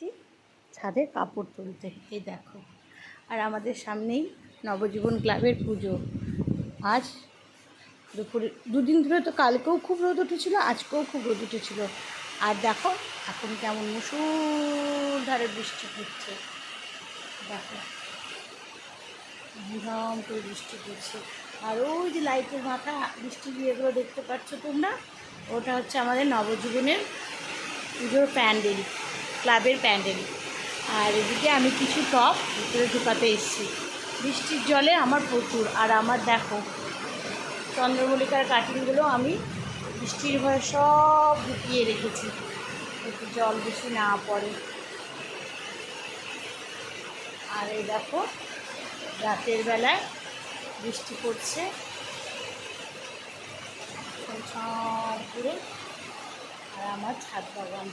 এসেছি ছাদে কাপড় তুলতে। এই দেখো। আর আমাদের সামনেই নবজীবন ক্লাবের পুজো। আজ দুপুরে, দুদিন ধরে তো কালকেও খুব রোদ উঠেছিল, আজকেও খুব রোদ উঠেছিল। আর দেখো, এখন কেমন মুসুলধারে বৃষ্টি পড়ছে দেখো ঝম করে বৃষ্টি পড়ছে আর ওই যে লাইটের মাথা, বৃষ্টি যেগুলো দেখতে পাচ্ছ তোমরা, ওটা হচ্ছে আমাদের নবজীবনের পুজোর প্যান্ডেল। ক্লাবের প্যান্ডেল। আর এদিকে আমি কিছু টপ ভিতরে ঢুকাতে এসেছি। বৃষ্টির জলে আমার প্রচুর, আর আমার দেখো, চন্দ্রমল্লিকার কাটিংগুলো আমি বৃষ্টির ভয়ে সব ঢুকিয়ে রেখেছি। একটু জল বেশি না পড়ে। আর এই দেখো, রাতের বেলায় বৃষ্টি পড়ছে। ছম করে আর আমার ছাদ বাগান।